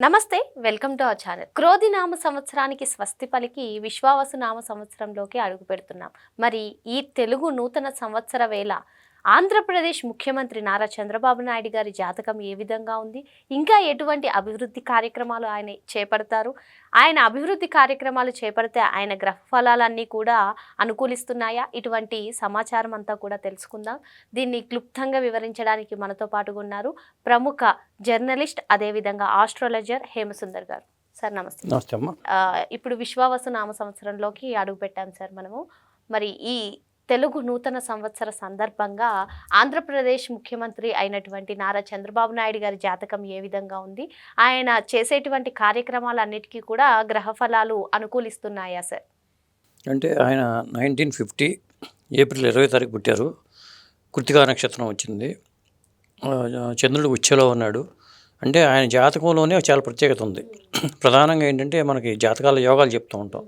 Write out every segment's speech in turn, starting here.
నమస్తే welcome to our channel. Krodhi నామ సంవత్సరానికి స్వస్తి పలికి విశ్వావసు నామ సంవత్సరంలోకి అడుగు పెడుతున్నాం. మరి ఈ తెలుగు నూతన సంవత్సర వేళ ఆంధ్రప్రదేశ్ ముఖ్యమంత్రి నారా చంద్రబాబు నాయుడు గారి జాతకం ఏ విధంగా ఉంది? ఇంకా ఎటువంటి అభివృద్ధి కార్యక్రమాలు ఆయన చేపడతారు? ఆయన అభివృద్ధి కార్యక్రమాలు చేపడితే ఆయన గ్రహ ఫలాలన్నీ కూడా అనుకూలిస్తున్నాయా? ఇటువంటి సమాచారం అంతా కూడా తెలుసుకుందాం. దీన్ని క్లుప్తంగా వివరించడానికి మనతో పాటుగా ఉన్నారు ప్రముఖ జర్నలిస్ట్ అదేవిధంగా ఆస్ట్రాలజర్ హేమసుందర్ గారు. సార్ నమస్తే. నమస్తే ఇప్పుడు విశ్వావసు నామ సంవత్సరంలోకి అడుగు పెట్టాం సార్ మనము. మరి ఈ తెలుగు నూతన సంవత్సర సందర్భంగా ఆంధ్రప్రదేశ్ ముఖ్యమంత్రి అయినటువంటి నారా చంద్రబాబు నాయుడు గారి జాతకం ఏ విధంగా ఉంది? ఆయన చేసేటువంటి కార్యక్రమాలన్నిటికీ కూడా గ్రహ ఫలాలు అనుకూలిస్తున్నాయా సార్? అంటే ఆయన నైన్టీన్ ఫిఫ్టీ ఏప్రిల్ ఇరవై తారీఖు పుట్టారు. కృతికా నక్షత్రం వచ్చింది. చంద్రుడు ఉచ్చలో ఉన్నాడు. అంటే ఆయన జాతకంలోనే చాలా ప్రత్యేకత ఉంది. ప్రధానంగా ఏంటంటే మనకి జాతకాల యోగాలు చెప్తూ ఉంటాం.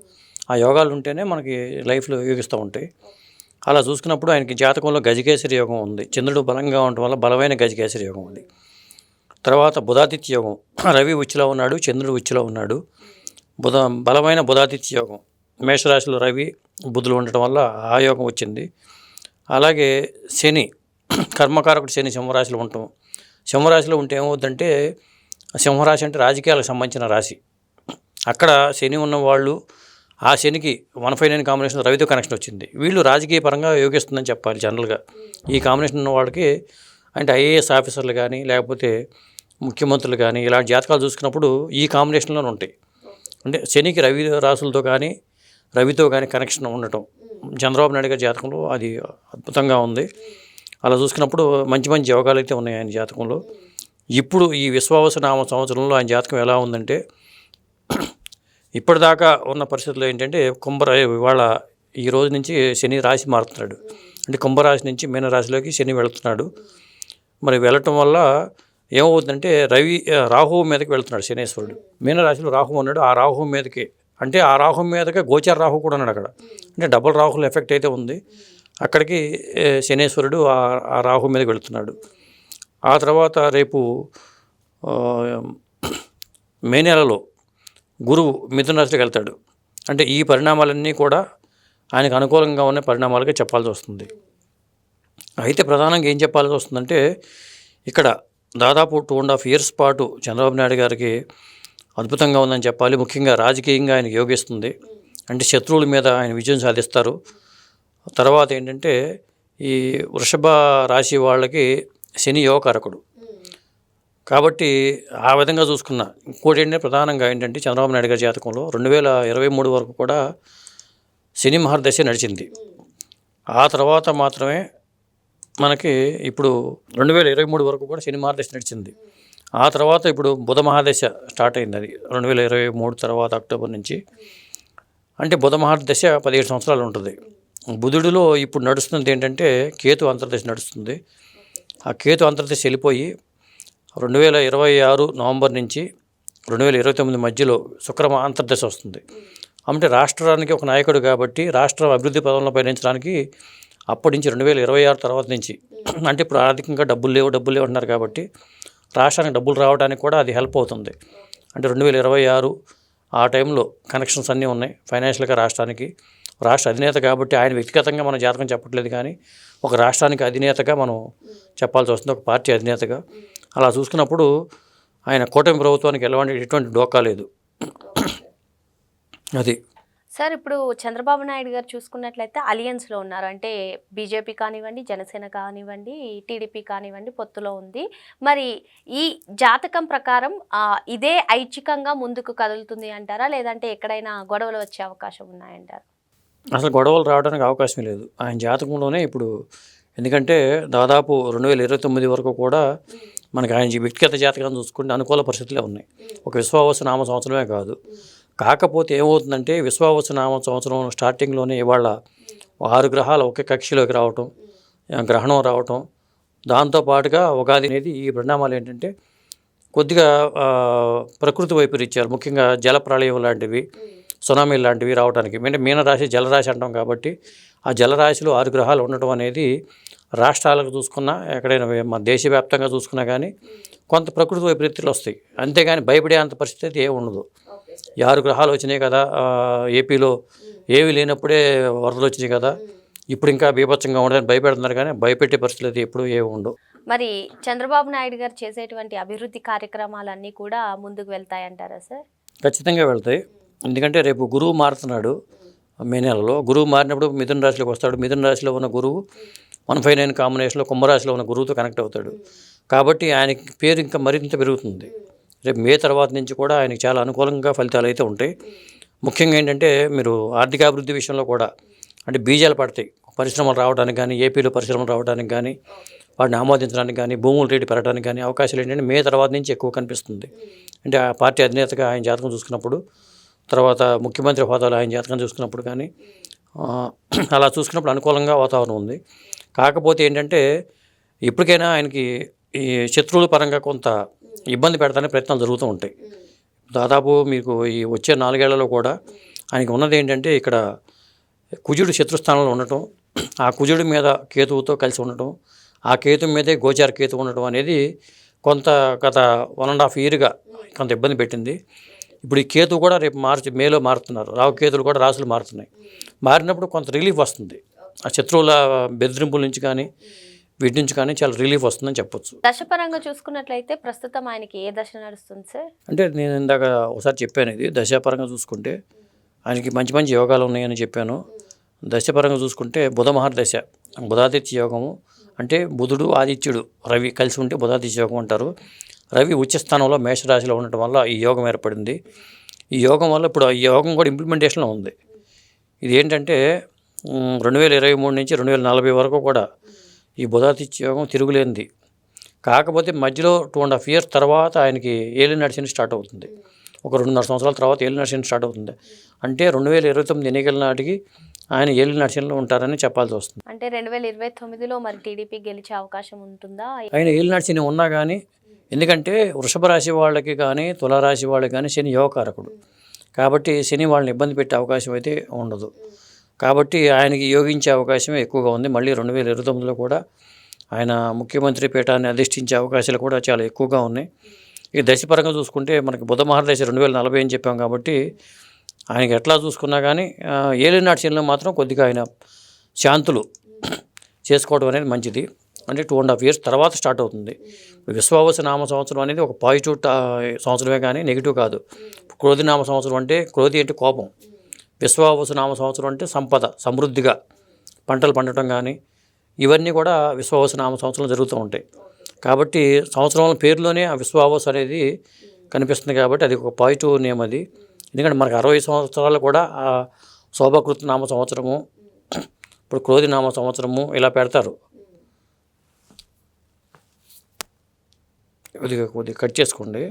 ఆ యోగాలు ఉంటేనే మనకి లైఫ్లో యోగిస్తూ ఉంటాయి. అలా చూసుకున్నప్పుడు ఆయనకి జాతకంలో గజకేసరి యోగం ఉంది. చంద్రుడు బలంగా ఉండటం వల్ల బలమైన గజకేసరి యోగం ఉంది. తర్వాత బుధాదిత్య యోగం. రవి ఉచ్చిలో ఉన్నాడు చంద్రుడు ఉచ్చిలో ఉన్నాడు. బుధ బలమైన బుధాదిత్య యోగం. మేషరాశిలో రవి బుధులు ఉండటం వల్ల ఆ యోగం వచ్చింది. అలాగే శని కర్మకారకుడు శని సింహరాశిలో ఉండటం. సింహరాశిలో ఉంటే ఏమవుద్దంటే సింహరాశి అంటే రాజకీయాలకు సంబంధించిన రాశి. అక్కడ శని ఉన్నవాళ్ళు ఆ శనికి వన్ ఫైవ్ నైన్ కాంబినేషన్ రవితో కనెక్షన్ వచ్చింది. వీళ్ళు రాజకీయ పరంగా యోగిస్తుందని చెప్పాలి జనరల్గా. ఈ కాంబినేషన్ ఉన్న వాళ్ళకి అంటే ఐఏఎస్ ఆఫీసర్లు కానీ లేకపోతే ముఖ్యమంత్రులు కానీ ఇలాంటి జాతకాలు చూసుకున్నప్పుడు ఈ కాంబినేషన్లోనే ఉంటాయి. అంటే శనికి రవి రాసులతో కానీ రవితో కానీ కనెక్షన్ ఉండటం. చంద్రబాబు నాయుడు గారి జాతకంలో అది అద్భుతంగా ఉంది. అలా చూసుకున్నప్పుడు మంచి మంచి యోగాలు అయితే ఉన్నాయి ఆయన జాతకంలో. ఇప్పుడు ఈ విశ్వావస నామ సంవత్సరంలో ఆయన జాతకం ఎలా ఉందంటే ఇప్పటిదాకా ఉన్న పరిస్థితుల్లో ఏంటంటే కుంభరా ఇవాళ ఈ రోజు నుంచి శని రాశి మారుతున్నాడు. అంటే కుంభరాశి నుంచి మీనరాశిలోకి శని వెళుతున్నాడు. మరి వెళ్ళటం వల్ల ఏమవుతుందంటే రవి రాహువు మీదకి వెళ్తున్నాడు శనేశ్వరుడు. మీనరాశిలో రాహు ఉన్నాడు. ఆ రాహువు మీదకి అంటే ఆ రాహు మీదకే గోచర రాహు కూడా ఉన్నాడు అక్కడ. అంటే డబుల్ రాహుల ఎఫెక్ట్ అయితే ఉంది. అక్కడికి శనేశ్వరుడు ఆ రాహు మీదకి వెళుతున్నాడు. ఆ తర్వాత రేపు మే నెలలో గురువు మిథున రాశిలోకి వెళ్తాడు. అంటే ఈ పరిణామాలన్నీ కూడా ఆయనకు అనుకూలంగా ఉన్న పరిణామాలకే చెప్పాల్సి వస్తుంది. అయితే ప్రధానంగా ఏం చెప్పాల్సి వస్తుందంటే ఇక్కడ దాదాపు టూ అండ్ హాఫ్ ఇయర్స్ పాటు చంద్రబాబు నాయుడు గారికి అద్భుతంగా ఉందని చెప్పాలి. ముఖ్యంగా రాజకీయంగా ఆయనకు యోగిస్తుంది. అంటే శత్రువుల మీద ఆయన విజయం సాధిస్తారు. తర్వాత ఏంటంటే ఈ వృషభ రాశి వాళ్ళకి శని యోగకారకుడు కాబట్టి ఆ విధంగా చూసుకున్నా. ఇంకోటి ఏంటంటే ప్రధానంగా ఏంటంటే చంద్రబాబు నాయుడు గారి జాతకంలో రెండు వేల ఇరవై మూడు వరకు కూడా శని మహర్దశ నడిచింది. ఆ తర్వాత మాత్రమే మనకి ఇప్పుడు రెండు వేల ఇరవై మూడు వరకు కూడా శని మహాదశ నడిచింది. ఆ తర్వాత ఇప్పుడు బుధ మహాదశ స్టార్ట్ అయింది అది. రెండు వేల ఇరవై మూడు తర్వాత అక్టోబర్ నుంచి. అంటే బుధ మహాదశ పదిహేడు సంవత్సరాలు ఉంటుంది. బుధుడిలో ఇప్పుడు నడుస్తుంది ఏంటంటే కేతు అంతర్దశ నడుస్తుంది. ఆ కేతు అంతర్దశ వెళ్ళిపోయి రెండు వేల ఇరవై ఆరు నవంబర్ నుంచి రెండు వేల ఇరవై తొమ్మిది మధ్యలో శుక్రమ అంతర్దశ వస్తుంది. అంటే రాష్ట్రానికి ఒక నాయకుడు కాబట్టి రాష్ట్రం అభివృద్ధి పదంలో పయనించడానికి అప్పటి నుంచి రెండు వేల ఇరవై ఆరు తర్వాత నుంచి అంటే ఇప్పుడు ఆర్థికంగా డబ్బులు లేవు డబ్బులు లేవు అంటున్నారు కాబట్టి రాష్ట్రానికి డబ్బులు రావడానికి కూడా అది హెల్ప్ అవుతుంది. అంటే రెండు వేల ఇరవై ఆరు ఆ టైంలో కనెక్షన్స్ అన్నీ ఉన్నాయి ఫైనాన్షియల్గా రాష్ట్రానికి. రాష్ట్ర అధినేత కాబట్టి ఆయన వ్యక్తిగతంగా మనం జాతకం చెప్పట్లేదు కానీ ఒక రాష్ట్రానికి అధినేతగా మనం చెప్పాల్సి వస్తుంది ఒక పార్టీ అధినేతగా. అలా చూసుకున్నప్పుడు ఆయన కూటమి ప్రభుత్వానికి ఎలాంటి ఎటువంటి డోకా లేదు. అది. సార్ ఇప్పుడు చంద్రబాబు నాయుడు గారు చూసుకున్నట్లయితే అలియన్స్లో ఉన్నారు. అంటే బీజేపీ కానివ్వండి జనసేన కానివ్వండి టీడీపీ కానివ్వండి పొత్తులో ఉంది. మరి ఈ జాతకం ప్రకారం ఇదే ఐచ్ఛికంగా ముందుకు కదులుతుంది అంటారా? లేదంటే ఎక్కడైనా గొడవలు వచ్చే అవకాశం ఉన్నాయంటారా? అసలు గొడవలు రావడానికి అవకాశం లేదు. ఆయన జాతకంలోనే ఇప్పుడు ఎందుకంటే దాదాపు రెండు వేల ఇరవై తొమ్మిది వరకు కూడా మనకి ఆయన వ్యక్తిగత జాతకాన్ని చూసుకుంటే అనుకూల పరిస్థితులే ఉన్నాయి. ఒక విశ్వావస నామ సంవత్సరమే కాదు. కాకపోతే ఏమవుతుందంటే విశ్వావస నామ సంవత్సరం స్టార్టింగ్లోనే ఇవాళ ఆరు గ్రహాలు ఒకే కక్షలోకి రావటం గ్రహణం రావటం దాంతో పాటుగా ఉగాది అనేది ఈ పరిణామాలు ఏంటంటే కొద్దిగా ప్రకృతి వైపరీత్యాలు ముఖ్యంగా జల ప్రళయం లాంటివి సునామీ లాంటివి రావడానికి అంటే మీనరాశి జలరాశి అంటాం కాబట్టి ఆ జలరాశిలో ఆరు గ్రహాలు ఉండటం అనేది రాష్ట్రాలకు చూసుకున్నా ఎక్కడైనా మన దేశవ్యాప్తంగా చూసుకున్నా కానీ కొంత ప్రకృతి వైపరీత్యాలు వస్తాయి. అంతేగాని భయపడే అంత పరిస్థితి ఏ ఉండదు. ఆరు గ్రహాలు వచ్చినాయి కదా ఏపీలో ఏవి లేనప్పుడే వరదలు వచ్చినాయి కదా ఇప్పుడు ఇంకా బీభత్సంగా ఉండదని భయపెడుతున్నారు కానీ భయపెట్టే పరిస్థితులు అయితే ఎప్పుడు ఏ ఉండవు. మరి చంద్రబాబు నాయుడు గారు చేసేటువంటి అభివృద్ధి కార్యక్రమాలన్నీ కూడా ముందుకు వెళ్తాయంటారా సార్? ఖచ్చితంగా వెళ్తాయి. ఎందుకంటే రేపు గురువు మారుతున్నాడు మే నెలలో. గురువు మారినప్పుడు మిథున రాశిలోకి వస్తాడు. మిథున రాశిలో ఉన్న గురువు వన్ ఫైవ్ నైన్ కాంబినేషన్లో కుంభరాశిలో ఉన్న గురువుతో కనెక్ట్ అవుతాడు. కాబట్టి ఆయనకి పేరు ఇంకా మరింత పెరుగుతుంది. రేపు మే తర్వాత నుంచి కూడా ఆయనకి చాలా అనుకూలంగా ఫలితాలు అయితే ఉంటాయి. ముఖ్యంగా ఏంటంటే మీరు ఆర్థికాభివృద్ధి విషయంలో కూడా అంటే బీజాలు పడతాయి. పరిశ్రమలు రావడానికి కానీ ఏపీలో పరిశ్రమలు రావడానికి కానీ వాటిని ఆమోదించడానికి కానీ భూముల రేటు పెరగడానికి కానీ అవకాశాలు ఏంటంటే మే తర్వాత నుంచి ఎక్కువ కనిపిస్తుంది. అంటే ఆ పార్టీ అధినేతగా ఆయన జాతకం చూసుకున్నప్పుడు తర్వాత ముఖ్యమంత్రి హోదాలో ఆయన జాతకం చూసుకున్నప్పుడు కానీ అలా చూసుకున్నప్పుడు అనుకూలంగా వాతావరణం ఉంది. కాకపోతే ఏంటంటే ఇప్పటికైనా ఆయనకి ఈ శత్రువుల పరంగా కొంత ఇబ్బంది పెడతానే ప్రయత్నాలు జరుగుతూ ఉంటాయి. దాదాపు మీకు ఈ వచ్చే నాలుగేళ్ళలో కూడా ఆయనకి ఉన్నది ఏంటంటే ఇక్కడ కుజుడు శత్రుస్థానంలో ఉండటం ఆ కుజుడి మీద కేతువుతో కలిసి ఉండటం ఆ కేతు మీదే గోచార కేతు ఉండటం అనేది కొంత గత వన్ అండ్ హాఫ్ ఇయర్గా కొంత ఇబ్బంది పెట్టింది. ఇప్పుడు ఈ కేతు కూడా రేపు మార్చి మేలో మారుతున్నారు. రావు కేతులు కూడా రాసులు మారుతున్నాయి. మారినప్పుడు కొంత రిలీఫ్ వస్తుంది. ఆ శత్రువుల బెదిరింపుల నుంచి కానీ వీటి నుంచి కానీ చాలా రిలీఫ్ వస్తుందని చెప్పొచ్చు. దశపరంగా చూసుకున్నట్లయితే ప్రస్తుతం ఆయనకి ఏ దశ నడుస్తుంది సార్? అంటే నేను ఇందాక ఒకసారి చెప్పాను ఇది దశాపరంగా చూసుకుంటే ఆయనకి మంచి మంచి యోగాలు ఉన్నాయని చెప్పాను. దశపరంగా చూసుకుంటే బుధ మహర్దశ బుధాదిత్య యోగము అంటే బుధుడు ఆదిత్యుడు రవి కలిసి ఉంటే బుధాదిత్య యోగం అంటారు. రవి ఉచ్చ స్థానంలో మేషరాశిలో ఉండటం వల్ల ఈ యోగం ఏర్పడింది. ఈ యోగం వల్ల ఇప్పుడు ఈ యోగం కూడా ఇంప్లిమెంటేషన్లో ఉంది. ఇది ఏంటంటే రెండు వేల ఇరవై మూడు నుంచి రెండు వేల నలభై వరకు కూడా ఈ బుధాదిత్య యోగం తిరుగులేనిది. కాకపోతే మధ్యలో టూ అండ్ హాఫ్ ఇయర్స్ తర్వాత ఆయనకి ఏలి నడిచిన స్టార్ట్ అవుతుంది. ఒక రెండున్నర సంవత్సరాల తర్వాత ఏలి నడిచిన స్టార్ట్ అవుతుంది. అంటే రెండు వేల ఇరవై తొమ్మిది ఎన్నికల నాటికి ఆయన ఏలి నడిచనలో ఉంటారని చెప్పాల్సి వస్తుంది. అంటే రెండు వేల ఇరవై తొమ్మిదిలో మరి టీడీపీ గెలిచే అవకాశం ఉంటుందా? ఆయన ఏలి నడిచిన ఉన్నా కానీ ఎందుకంటే వృషభ రాశి వాళ్ళకి కానీ తులారాశి వాళ్ళకి కానీ శని యోగకారకుడు కాబట్టి శని వాళ్ళని ఇబ్బంది పెట్టే అవకాశం అయితే ఉండదు. కాబట్టి ఆయనకి యోగించే అవకాశం ఎక్కువగా ఉంది. మళ్ళీ రెండు వేల ఇరవై తొమ్మిదిలో కూడా ఆయన ముఖ్యమంత్రి పీఠాన్ని అధిష్ఠించే అవకాశాలు కూడా చాలా ఎక్కువగా ఉన్నాయి. ఈ దశపరంగా చూసుకుంటే మనకి బుధ మహారదశ రెండు వేల నలభై అని చెప్పాం కాబట్టి ఆయనకి ఎట్లా చూసుకున్నా కానీ ఏలినాటి శనిలో మాత్రం కొద్దిగా ఆయన శాంతులు చేసుకోవడం అనేది మంచిది. అంటే టూ అండ్ హాఫ్ ఇయర్స్ తర్వాత స్టార్ట్ అవుతుంది. విశ్వావస నామ సంవత్సరం అనేది ఒక పాజిటివ్ సంవత్సరమే కానీ నెగిటివ్ కాదు. క్రోధి నామ సంవత్సరం అంటే క్రోధి అంటే కోపం. విశ్వావసు నామ సంవత్సరం అంటే సంపద సమృద్ధిగా పంటలు పండటం కానీ ఇవన్నీ కూడా విశ్వావసు నామ సంవత్సరం జరుగుతూ ఉంటాయి. కాబట్టి సంవత్సరం పేరులోనే ఆ విశ్వావసు అనేది కనిపిస్తుంది కాబట్టి అది ఒక పాజిటివ్ నేమ్ అది. ఎందుకంటే మనకు అరవై సంవత్సరాలు కూడా ఆ శోభకృత నామ సంవత్సరము ఇప్పుడు క్రోధి నామ సంవత్సరము ఇలా పెడతారు. కొద్దిగా కొద్దిగా కట్ చేసుకోండి.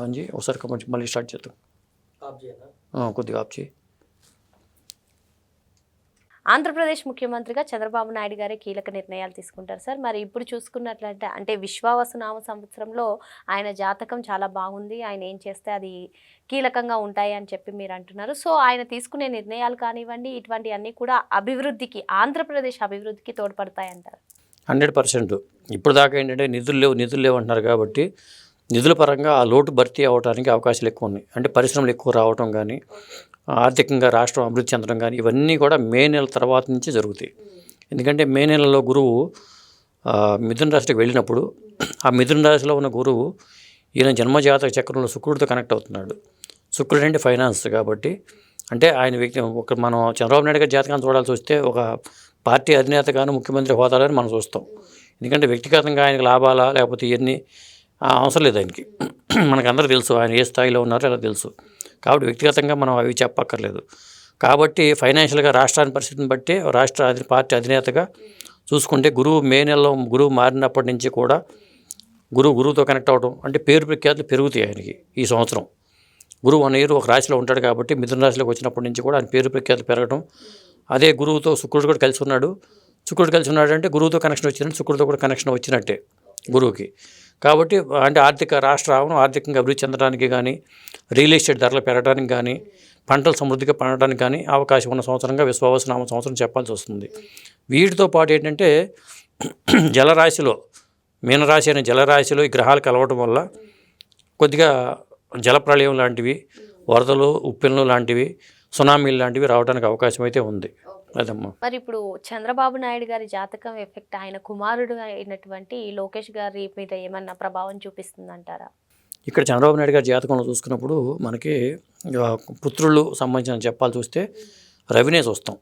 అంజీ ఒకసారి మళ్ళీ స్టార్ట్ చేద్దాం. కొద్దిగా ఆప్ చేయి. ఆంధ్రప్రదేశ్ ముఖ్యమంత్రిగా చంద్రబాబు నాయుడు గారే కీలక నిర్ణయాలు తీసుకుంటారు సార్. మరి ఇప్పుడు చూసుకున్నట్లయితే అంటే విశ్వావసునామ సంవత్సరంలో ఆయన జాతకం చాలా బాగుంది. ఆయన ఏం చేస్తే అది కీలకంగా ఉంటాయి అని చెప్పి మీరు అంటున్నారు. సో ఆయన తీసుకునే నిర్ణయాలు కానివ్వండి ఇటువంటివన్నీ కూడా అభివృద్ధికి ఆంధ్రప్రదేశ్ అభివృద్ధికి తోడ్పడతాయంటారు హండ్రెడ్ పర్సెంట్. ఇప్పుడు దాకా ఏంటంటే నిధులు లేవు నిధులు లేవు అంటున్నారు కాబట్టి నిధుల పరంగా ఆ లోటు భర్తీ అవ్వడానికి అవకాశాలు ఎక్కువ ఉన్నాయి. అంటే పరిశ్రమలు ఎక్కువ రావటం కానీ ఆర్థికంగా రాష్ట్రం అభివృద్ధి చెందడం కానీ ఇవన్నీ కూడా మే నెల తర్వాత నుంచి జరుగుతాయి. ఎందుకంటే మే నెలలో గురువు మిథున రాశికి వెళ్ళినప్పుడు ఆ మిథున రాశిలో ఉన్న గురువు ఈయన జన్మజాతక చక్రంలో శుక్రుడితో కనెక్ట్ అవుతున్నాడు. శుక్రుడు అంటే ఫైనాన్స్ కాబట్టి అంటే ఆయన వ్యక్తి ఒక మనం చంద్రబాబు నాయుడు గారి జాతకాన్ని చూడాల్సి వస్తే ఒక పార్టీ అధినేతగాను ముఖ్యమంత్రి హోదాలని మనం చూస్తాం. ఎందుకంటే వ్యక్తిగతంగా ఆయనకు లాభాలా లేకపోతే ఇవన్నీ అవసరం లేదు ఆయనకి. మనకందరూ తెలుసు ఆయన ఏ స్థాయిలో ఉన్నారో అలా తెలుసు. కాబట్టి వ్యక్తిగతంగా మనం అవి చెప్పక్కర్లేదు. కాబట్టి ఫైనాన్షియల్గా రాష్ట్రాన్ని పరిస్థితిని బట్టి రాష్ట్ర పార్టీ అధినేతగా చూసుకుంటే గురువు మే నెలలో గురువు మారినప్పటి నుంచి కూడా గురువు గురువుతో కనెక్ట్ అవ్వడం అంటే పేరు ప్రఖ్యాతులు పెరుగుతాయి ఆయనకి ఈ సంవత్సరం. గురువు వన్ ఇయర్ ఒక రాశిలో ఉంటాడు కాబట్టి మిథున రాశిలోకి వచ్చినప్పటి నుంచి కూడా ఆయన పేరు ప్రఖ్యాతులు పెరగడం అదే గురువుతో శుక్రుడు కూడా కలిసి ఉన్నాడు. శుక్రుడు కలిసి ఉన్నాడు అంటే గురువుతో కనెక్షన్ వచ్చినట్టు శుక్రుడితో కూడా కనెక్షన్ వచ్చినట్టే. గురువుకి. కాబట్టి అంటే ఆర్థిక రాష్ట్ర రావడం ఆర్థికంగా అభివృద్ధి చెందడానికి కానీ రియల్ ఎస్టేట్ ధరలు పెరగడానికి కానీ పంటలు సమృద్ధిగా పండడానికి కానీ అవకాశం ఉన్న సంవత్సరంగా విశ్వావసనామ సంవత్సరం చెప్పాల్సి వస్తుంది. వీటితో పాటు ఏంటంటే జలరాశిలో మీనరాశి అనే జలరాశిలో ఈ గ్రహాలు కలవటం వల్ల కొద్దిగా జలప్రళయం లాంటివి వరదలు ఉప్పెన్లు లాంటివి సునామీలు లాంటివి రావడానికి అవకాశం అయితే ఉంది. మరి ఇప్పుడు చంద్రబాబు నాయుడు గారి జాతకం ఎఫెక్ట్ ఆయన కుమారుడు అయినటువంటి లోకేష్ గారి మీద ఏమన్నా ప్రభావం చూపిస్తుందంటారా? ఇక్కడ చంద్రబాబు నాయుడు గారి జాతకంలో చూసుకున్నప్పుడు మనకి పుత్రులు సంబంధించిన చెప్పాలి చూస్తే రవినే చూస్తాం.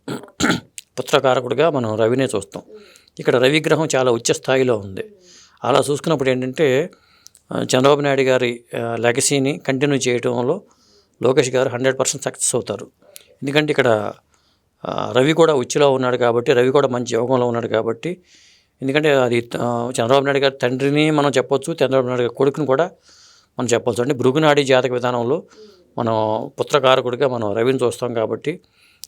పుత్రకారకుడిగా మనం రవినే చూస్తాం. ఇక్కడ రవి గ్రహం చాలా ఉచ్చ స్థాయిలో ఉంది. అలా చూసుకున్నప్పుడు ఏంటంటే చంద్రబాబు నాయుడు గారి లెగసీని కంటిన్యూ చేయడంలో లోకేష్ గారు హండ్రెడ్ పర్సెంట్ సక్సెస్ అవుతారు. ఎందుకంటే ఇక్కడ రవి కూడా ఉచ్చిలో ఉన్నాడు కాబట్టి రవి కూడా మంచి యోగంలో ఉన్నాడు కాబట్టి ఎందుకంటే అది చంద్రబాబు నాయుడు గారి తండ్రిని మనం చెప్పొచ్చు చంద్రబాబు నాయుడు గారి కొడుకుని కూడా మనం చెప్పొచ్చు. అంటే భృగునాడి జాతక విధానంలో మనం పుత్రకారకుడిగా మనం రవిని చూస్తాం కాబట్టి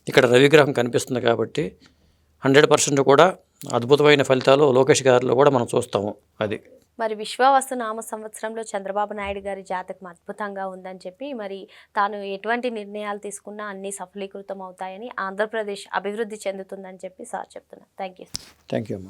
ఇక్కడ రవిగ్రహం కనిపిస్తుంది కాబట్టి హండ్రెడ్ పర్సెంట్ కూడా అద్భుతమైన ఫలితాలు లోకేష్ గారిలో కూడా మనం చూస్తాము. అది మరి విశ్వావస్తు నామ సంవత్సరంలో చంద్రబాబు నాయుడు గారి జాతకం అద్భుతంగా ఉందని చెప్పి మరి తాను ఎటువంటి నిర్ణయాలు తీసుకున్నా అన్నీ సఫలీకృతం అవుతాయని ఆంధ్రప్రదేశ్ అభివృద్ధి చెందుతుందని చెప్పి సార్ చెప్తున్నారు. థ్యాంక్ యూ థ్యాంక్ యూ అమ్మా.